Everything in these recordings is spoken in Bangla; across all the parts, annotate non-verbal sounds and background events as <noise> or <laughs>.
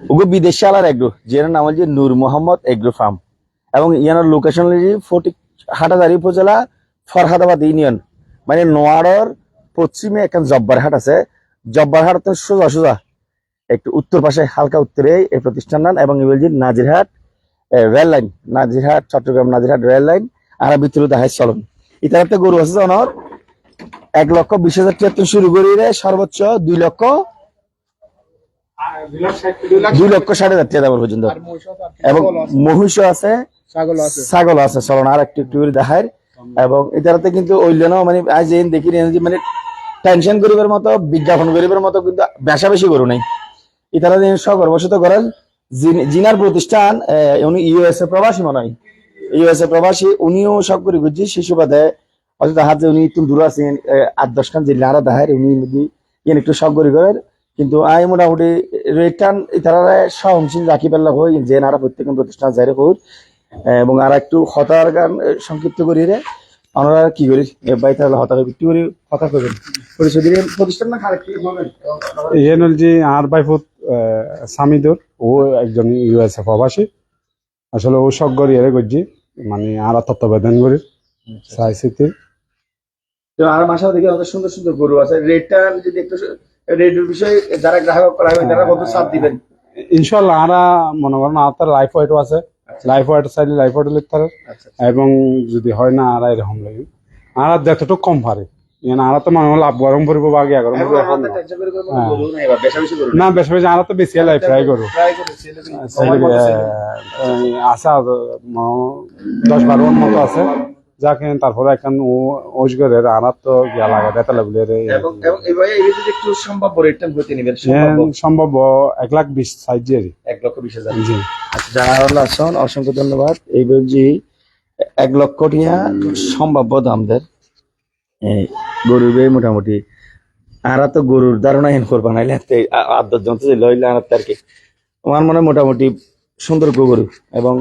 ওগো বিদেশি আলার এগ্রো যেটার নাম হচ্ছে নূর মোহাম্মদ এগ্রো ফার্ম। এবং ইয়ানোর লোকেশন হচ্ছে ফটিক হাটাদারি উপজেলা ফরহাদাবাদ ইউনিয়ন। মানে নোয়াড়র পশ্চিমে একটা জব্বার হাট আছে। জব্বার হাট তো সোজা সোজা। একটু উত্তর পাশে হালকা উত্তরে এই প্রতিষ্ঠান এবং বলছি Nazirhat rail line Nazirhat, Chattogram Nazirhat rail line আর ভিতরে দেখায় চলন। ইতারাতে গরু আছে জানোর, এক লক্ষ বিশ হাজার টিয়াত্তর শুরু করিয়ে সর্বোচ্চ দুই লক্ষ দুই লক্ষ ষাট হাজার টাকা দামের পর্যন্ত। এবং মহিষও আছে ছাগল আছে। চলন আর একটু একটু দেখায় এবং এটাতে কিন্তু ওইলেন মানে আজ এই দেখি মানে টেনশন করিবার মতো বিজ্ঞাপন করিবার মতো কিন্তু বেশা বেশি গরু নাই। ইতারা দিন সগর্বশত করেন জিনার প্রতিষ্ঠান উনি ইউএসএ প্রবাসী মনে হয়। ইউএসএ প্রবাসী উনিও সব করে বুঝছি শিশু বাদে হাতে উনি একটু দূর আছেন আট দশ খান জেলা আরও দেখায় উনি ইয়েন একটু সব করে করেন কিন্তু আই মোটামুটি রিটার্ন ইতারা সহনশীল রাখি পেলা হই যে নারা প্রত্যেক প্রতিষ্ঠান যাই হোক এবং আর একটু হতার গান সংক্ষিপ্ত করি রে। আমরা কি করি? বাই তাহলে হতার একটু করে কথা করবেন প্রতিষ্ঠান না খারাপ কি বলবেন ইয়েনুল জি আর বাইফুত সামিদুর ও একজন ইউএসএ প্রবাসী আসলে ও সজ্ঞর ইয়ে করছি মানে আর তত্ত্বাবধান করি। চাইছিতে তো আর মাসা দেখি আমাদের সুন্দর সুন্দর গরু আছে। রেটার যদি একটু রেটের বিষয়ে যারা গ্রাহক করা হবে তারা কত চাপ দিবেন? ইনশাল্লাহ আরা মনে করেন লাইফ আছে। লাইফ ওয়াইট চাইলে লাইফ ওয়াইট লিখতে পারে আচ্ছা এবং যদি হয় না আর এরকম লাগে। আর যতটুকু কম পারে। মানে আর তো মনে হয় লাভ গরম করব বা গিয়া গরম করব না। বেশা বেশি আর তো বেশি লাইফ ট্রাই করব আছে দশ বারো মতো আছে। যাকে তারপরে এখন ও আনার তো গিয়া লাগে বেতা লাগলে রে এবং এবং এবারে এই যদি একটু সম্ভব রেটটা হতে নেবেন সম্ভব সম্ভব এক লাখ বিশ সাইজের এক লক্ষ বিশ হাজার। জি। আচ্ছা আসন অসংখ্য ধন্যবাদ। এই বলছি এক লক্ষ টিয়া সম্ভাব্য দামদের। এই গরুর বে মোটামুটি আরা তো গরুর ধারণা হেন করবা নাইলে আদর যন্ত্র যে লইলে আর আর কি? আমার মনে মোটামুটি সুন্দর গরু এবং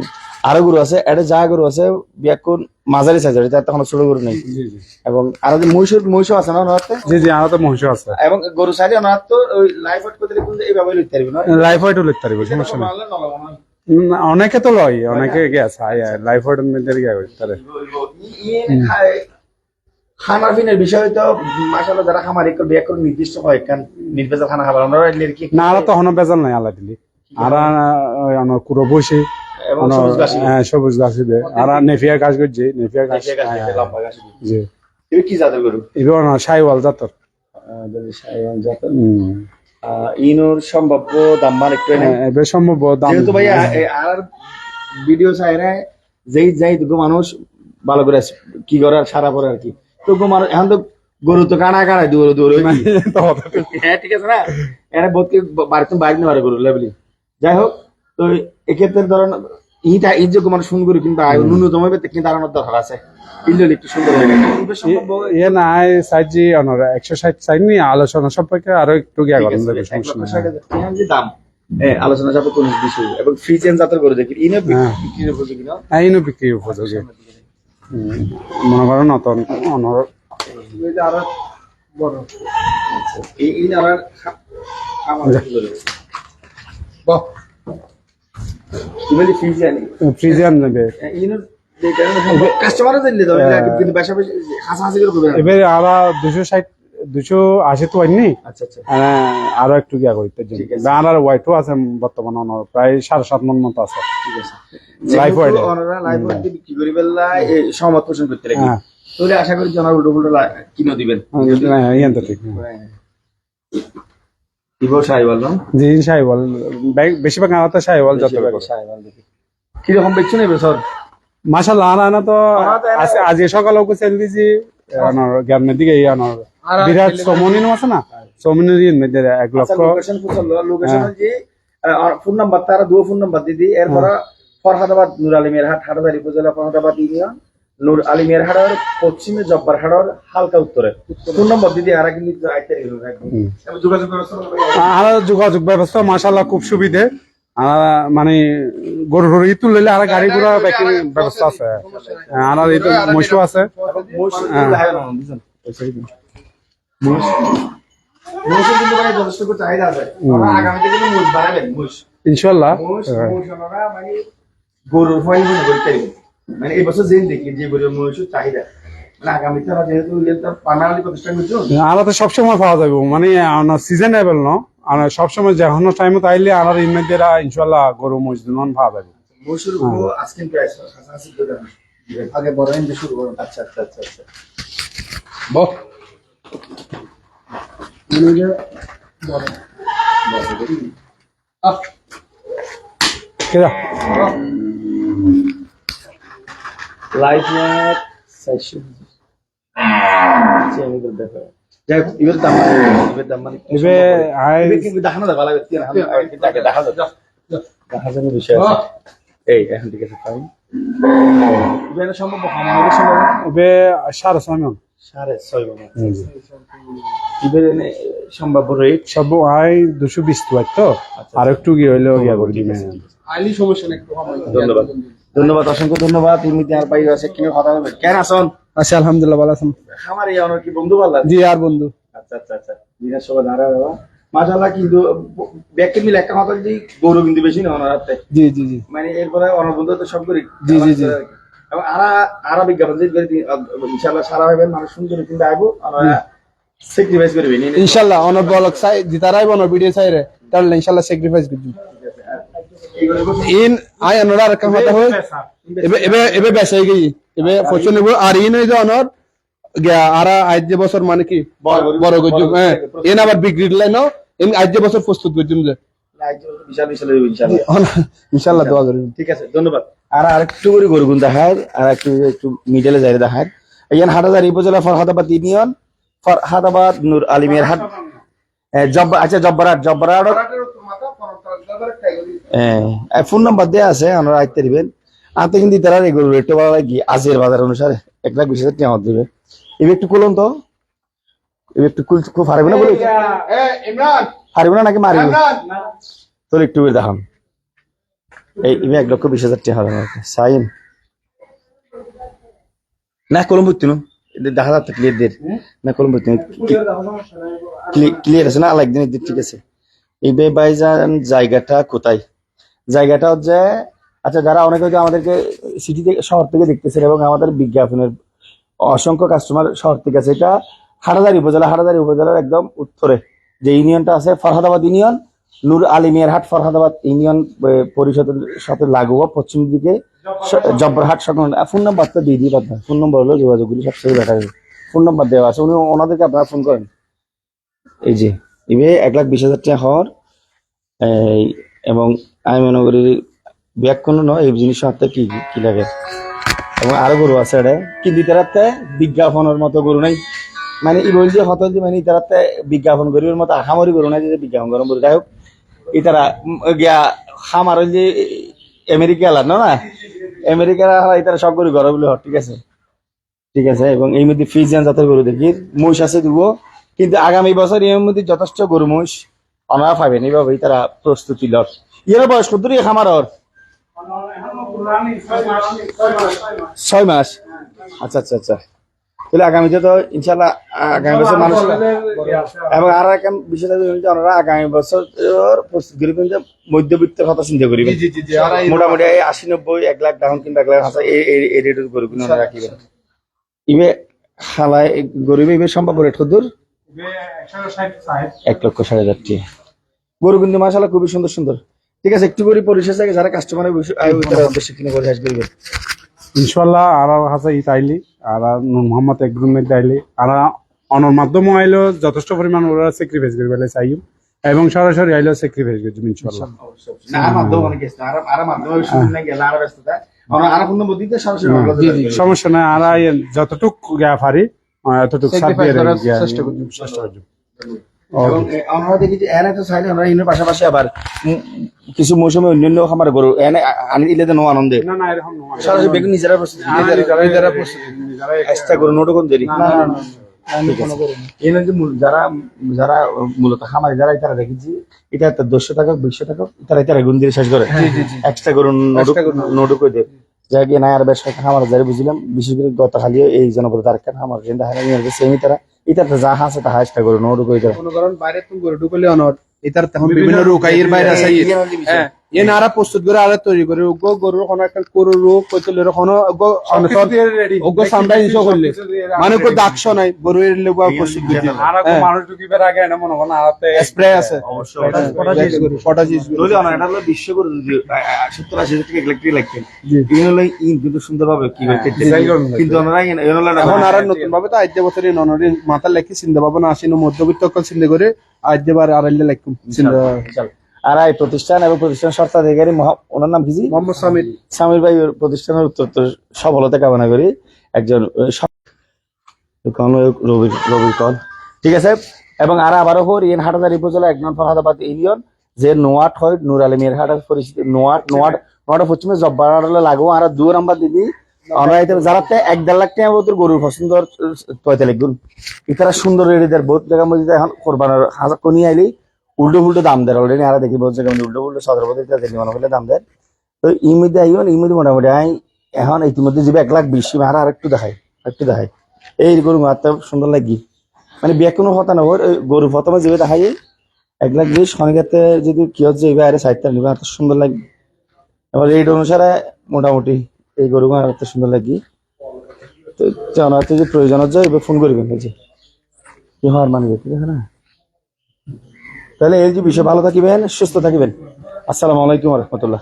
আরও গরু আছে এটা যা গরু আছে বিয়াকুন মাঝারি সাইজের এটা তখন ছোট গরু নেই। এবং আরও যে মহিষের মহিষও আছে না ওনার? জি জি আর তো মহিষ আছে। এবং গরু সাইডে ওনার তো ওই লাইফ আউট করতে কিন্তু এইভাবে লিখতে পারবে না? লাইফ লিখতে পারব সমস্যা নেই। অনেকে তো লয় অনেকে গেছে লাইফ গিয়া খানা পিনের বিষয় তো মাসাল্লাহ যারা খামারি এক করে নির্দিষ্ট হয় কারণ নির্ভেজাল খানা খাবার আমরা না তো হনো বেজাল নাই আল্লাহ দিলি। আর আমার কুড়ো বসে সবুজ গাছ হ্যাঁ গাছ দিবে। আর নেফিয়া গাছ করছে নেফিয়া গাছ গাছ লম্বা গাছ জি। কি জাতের গরু? এবার না সাইওয়াল জাতর। ইনোর সম্ভাব্য দাম মান একটু হ্যাঁ, এবার দাম যেহেতু ভাই আর ভিডিও চাইরে যেই যাই মানুষ ভালো করে কি করে আর সারা পরে আর কি। তো মানুষ এখন তো গরু তো কানা কানায় কথা <laughs> তো। হ্যাঁ ঠিক আছে না? এরা বোধকে বাড়িতে বাইরে নিতে পারে গরু লেভেলি যাই হোক তো এক্ষেত্রে ধরেন ইটা এই যোগ্য মানুষ শুন করি কিন্তু আয় ন্যূনতম বেতে কিন্তু আনানোর দরকার আছে। ইল্লেল একটু সুন্দর হয়ে এ নাই সাইজি অনরা একশো ষাট সাইড নিয়ে আলোচনা সম্পর্কে আরও একটু গিয়া ঠিক করেন আছে, দেখো এক সমস্যা লক্ষ নেই ষাট হাজার টাকা যে দাম। হ্যাঁ, আলোচনা যাবে কোন বিষয় এবং ফ্রি চেঞ্জ জাতের করে দেখি ইনে হ্যাঁ। বিক্রির উপযোগী না হ্যাঁ ইনো বিক্রি উপযোগী। হুম, মনে করো নতুন অনর আরও বড়। এই ইন খামার করে? বাহ তুমি ফ্রি ফ্রিজিয়ান নেবে। কাস্টমারও দিলে তো কিন্তু বেশা হাসাহাসি করে করবে এবারে আরা দুশো ষাট দুশো আশি তো হয়নি। আচ্ছা আচ্ছা। আরও একটু আছে। আর আর ওয়াইটও আছে। বর্তমানে অনর প্রায় সাড়ে সাত মন মতো আছে। ঠিক আছে। লাইফ wire এ। লাইফ ওয়াইড বিক্রি করে বেলা সহমত পোষণ করতে লাগে। হ্যাঁ। তাহলে আশা করি জনার উল্টো উল্টো কিনে দিবেন। হ্যাঁ, ঠিক। দিব সাই বললাম জি বল বেশিরভাগ আলাদা সাই বল যত ব্যাগ। কীরকম বেচছো নেবে স্যার? মাশাল্লাহ আনা আনা তো আনা তো এনে- আজকে আজকে সকালে ওকে সেল দিছি। আনার গ্রামের দিকে এই আনার। বিরাট সমনিন আছে না? সমনির ইন মধ্যে এক লক্ষ। লোকেশন লোকেশন যে ফোন নাম্বার তারা দুটো ফোন নাম্বার দিদি এরপর ফরহাদাবাদ নূর আলিমের হাট হাটাদারি উপজেলা ফরহাদাবাদ ইউনিয়ন। নূর আলিমের হাটের পশ্চিমে জব্বার হাটের হালকা উত্তরে। ফোন নম্বর দিদি আর কিন্তু। যোগাযোগ ব্যবস্থা মাশাল্লাহ খুব সুবিধে। মানে গরু গরু ইতু লইলে আর গাড়ি ঘোড়া বাকি ব্যবস্থা আছে। আর এই তো মহিষও আছে। মহিষ ইনশাল্লাহ আমরা মানে গরুর ফল মনে করি তাই মানে এই বছর যেন দেখি যে গরুর মহিষের চাহিদা মানে সবসময় পাওয়া যাবে। মানে ন সবসময় যখন টাইম ইনশাল্লাহ গরু পাওয়া যাবে। আগে বড় এন্ড শুরু করুন আচ্ছা আচ্ছা আচ্ছা আচ্ছা। মানে বড়। যাই হোক দাম দাম মানে এবে আই এবার কিন্তু দেখানো যাবে ভালো করে। দেখা দেখা যাবে দেখা যাবে বিষয় আছে। এই এখন ঠিক আছে ফাইন এবার সম্ভব আমাদের সম্ভব এবে সাড়ে ছয় মন সাড়ে ছয় মনে এবার সম্ভাব্য রেট সব আই দুশো বিশ তো আর একটু গিয়ে হইলেও গিয়া করে দিবে আইলি সমস্যা নেই। ধন্যবাদ। ধন্যবাদ অসংখ্য ধন্যবাদ। এমনিতে আর বাইরে আছে কিনে কথা বলবেন কেন আসন? আচ্ছা আলহামদুলিল্লাহ ভালো আছেন। আমার এই কি বন্ধু পাল্লা জি আর বন্ধু। আচ্ছা আচ্ছা আচ্ছা। দিনের সবাই বাবা মাশাআল্লাহ কিন্তু ব্যক্তি মিলে একটা কথা যদি গৌরব কিন্তু বেশি না ওনার হাতে। জি জি জি। মানে এরপরে অনার বন্ধু তো সব করি। জি, জি, জি। এবং আরা আরা বিজ্ঞাপন যে করে ইনশাআল্লাহ সারা হইবেন মানুষ সুন্দর কিন্তু আইবো আমরা স্যাক্রিফাইস করবে নি ইনশাল্লাহ অনর বলক চাই জিতারাই বনর ভিডিও চাই রে তাহলে ইনশাল্লাহ স্যাক্রিফাইস করছি ইন আই অনর আর কাম হয় এবে এবে এবে বেসাই গই এবে ফচন নেব আর ইন এই যে অনর গিয়া আর আজ যে বছর মানে কি বড় গজুম হ্যাঁ এন আবার বিক্রি লাইন এন আজ যে বছর প্রস্তুত গজুম যে ইনশাআল্লাহ ইনশাল্লাহ দোয়া করি ঠিক আছে ধন্যবাদ আর আরেকটু করে গরুগুন দেখায় আর একটু একটু মিডলে যাই দেখায় ইয়ান হাটাজারি উপজেলা ফরহাদাবাদ ইউনিয়ন ফরহাদাবাদ নূর আলিমের হাট জব্বা আচ্ছা জব্বরাট জব্বরাট ফোন নাম্বার দেওয়া আছে আমরা আইতে দিবেন। আনতে কিন্তু তারা গরু রেটটা বলা লাগে আজের বাজার অনুসারে এক লাখ বিশ হাজার টাকা দেবে। এবার একটু খুলুন তো। এবার একটু খুল খুব পারবে না বলে? পারবে না নাকি মারিবে? তোর একটু দেখান। এই ইমে এক লক্ষ বিশ হাজার টাকা হবে সাইন না কলম্বো তিনু দেখা যাচ্ছে ক্লিয়ার দের না কলম্বো তিনু ক্লিয়ার আছে না? আলাদা একদিন ঠিক আছে। এই বে বাইজান জায়গাটা কোথায়? জায়গাটা হচ্ছে আচ্ছা যারা অনেকে হয়তো আমাদেরকে সিটি থেকে, শহর থেকে দেখতেছেন এবং আমাদের বিজ্ঞাপনের অসংখ্য কাস্টমার শহর থেকে আছে, এটা হাটাদারি উপজেলা, হাটাদারি উপজেলার একদম উত্তরে। যে ইউনিয়নটা আছে, ফরহাদাবাদ ইউনিয়ন, নূর আলী মিয়ারহাট ফরহাদাবাদ ইউনিয়ন পরিষদের সাথে লাগোয়া পশ্চিম দিকে জব্বরহাট সংলগ্ন ফোন নাম্বার তো দিয়ে দিই পারবেন ফোন নাম্বার হলো যোগাযোগগুলি সবচেয়ে বেটার ফোন নাম্বার দেওয়া আছে, উনি ওনাদেরকে আপনারা ফোন করেন। এই যে ইবে এক লাখ বিশ হাজার টাকা হওয়ার, এই এবং আমি মনে করি ব্যাগ কোনো নয়, এই জিনিস হাতে কি কি লাগে? এবং আরও গরু আছে এটা কিন্তু ইতারাতে বিজ্ঞাপনের মতো গরু নাই। মানে ই বলছে, হত মানে ইতারাতে বিজ্ঞাপন গরুর মতো আহামরি গরু নাই যে বিজ্ঞাপন গরম গরু যাই হোক, ইতারা গিয়া ওই যে আমেরিকা এলার না? না আমেরিকা ইতারা সব গরু গরম বলে ঠিক আছে? ঠিক আছে, এবং এই মধ্যে ফ্রিজিয়ান জাতের গরু দেখি। মহিষ আছে দিব কিন্তু আগামী বছর এর মধ্যে যথেষ্ট গরু মহিষ আপনারা পাবেন এইভাবেই তারা প্রস্তুতি লর ইয়ের বয়স কত রে খামার ওর ছয় মাস। আচ্ছা আচ্ছা আচ্ছা। তাহলে আগামীতে তো ইনশাল্লাহ আগামী বছর মানুষ এবং আর একটা বিষয় ওনারা আগামী বছর প্রস্তুত মধ্যবিত্তের কথা চিন্তা করিবেন মোটামুটি এই আশি নব্বই এক লাখ ডাউন কিংবা এক লাখ হাজার এই রেটের গরু কিনে ওনারা রাখিবেন ইবে খালায় গরিবে ইবে সম্ভব রেট কত এক লক্ষ সাড়ে হাজার টাকা। গরু কিন্তু মাসাল্লাহ খুবই সুন্দর সুন্দর। ঠিক আছে একটু করে পরিশেষ আগে যারা কাস্টমারের উদ্দেশ্যে কিনে করে আসবে। ইনশাল্লাহ আর হাসা ই তাইলি আর নূর মোহাম্মদ একদম তাইলি আর অনর মাধ্যমে আইলো যথেষ্ট পরিমাণ ওরা স্যাক্রিফাইস করবে চাই এবং সরাসরি আইলো স্যাক্রিফাইস ইনশাল্লাহ। সমস্যা নাই আর যতটুক গা পারি এতটুক চেষ্টা করছি। এবং আমরা দেখি যে এনে তো চাইলে আমরা ইনের পাশাপাশি আবার কিছু মৌসুমে অন্যান্য খামার গরু এনে আনি দিলে তো নো আনন্দে। না না এরকম নিজেরা প্রস্তুত নিজেরা নিজেরা প্রস্তুত। এক্সট্রা গরু নোটও কোন দেরি। না না না যারা যারা মূলত খামারি যারা তারা দেখেছি এটা দশশো টাকা দুইশো টাকা তারা তারা গুণ দিয়ে শেষ করে। এক্সট্রা গরু নোটু নোটু। করে দেয় যা গিয়ে নাই আর বেশ কয়েকটা খামার যারা বুঝলাম। বিশেষ করে গত খালি এই জনপদে তার একটা খামার কিন্তু হারা নিয়ে সেমি তারা এটা যা আছে তা এক্সট্রা গরু নোটু করে কোনো কারণ বাইরে তুমি গরু ঢুকলে অনর এটার তখন বিভিন্ন রোগ আইয়ের বাইরে আছে হ্যাঁ। এ নারা প্রস্তুত করে আরে তৈরি করে। ওগো গরুর কোনো একটা গরুর রোগ কোনো ওগো সামনে ইনশো করলে। মানে কো দাগছ নাই গরু এর প্রস্তুত করে আর হ্যাঁ। মানুষ ঢুকিবার আগে মনে আরাতে স্প্রে আছে। অবশ্যই। পটাশ গরু পটাশ গরু। না এটা হলো সত্তর আশি হাজার টাকা ইলেকট্রিক লাগতেন জি। এই হলো ইন কিন্তু সুন্দরভাবে কি ভাই। কিন্তু ইন- হলো না- এখন আর নতুন ভাবে তো আইতে বছরে ননরি মাথা লেখি চিন্তা ভাবনা আসিনো মধ্যবিত্ত চিন্তা করে আইতে বার আর আইলে লেখুম চিন্তা। আর এই প্রতিষ্ঠান এবং প্রতিষ্ঠান স্বত্বাধিকারী ওনার নাম কি মোহাম্মদ সামির। সামির ভাই প্রতিষ্ঠানের উত্তর সফলতা কামনা করি। একজন রবির রবির কল। ঠিক আছে। এবং আর আবারও হর ইয়েন হাটাদার উপজেলা এক ফরহাদাবাদ ইউনিয়ন যে নোয়াট হয় নুর আলমের হাটার পরিচিতি নোয়াট নোয়াট নোয়াট পশ্চিমে জব্বার লাগো আর দু নাম্বার দিদি আমরা যারা এক দেড় লাখ টাকা মতো গরুর পছন্দ পঁয়তাল্লিশ গুণ। ইতারা সুন্দর রেডিদের বহুত জায়গা মধ্যে এখন কোরবানোর হাজার কোনি আইলি। উল্টো উল্টো দাম দেয় অলরেডি আর দেখি বহুত জায়গা উল্টো সদর পদ্ধতিতে দিলি মনে হলে দাম দেয়। তো মধ্যে আইন মধ্যে মোটামুটি আই, এখন ইতিমধ্যে যাবে এক লাখ বিশ আর আর একটু দেখাই একটু দেখাই। এই গরু মারতে সুন্দর লাগি। মানে বিয়ে কোনো হতা না, ওর গরু প্রথমে যাবে দেখাই এক লাখ বিশ অনেকেতে যদি কি হচ্ছে এবার আরে সাইডটা নিবে, এত সুন্দর লাগি। এবার এই অনুসারে মোটামুটি এই গরু এত সুন্দর লাগি। তো জানার যে প্রয়োজন হচ্ছে এবার ফোন করবেন এই যে। কি হওয়ার মানবে ঠিক না? তাহলে এই যে বিষয় ভালো থাকিবেন সুস্থ থাকিবেন। আসসালামু আলাইকুম রহমতুল্লাহ।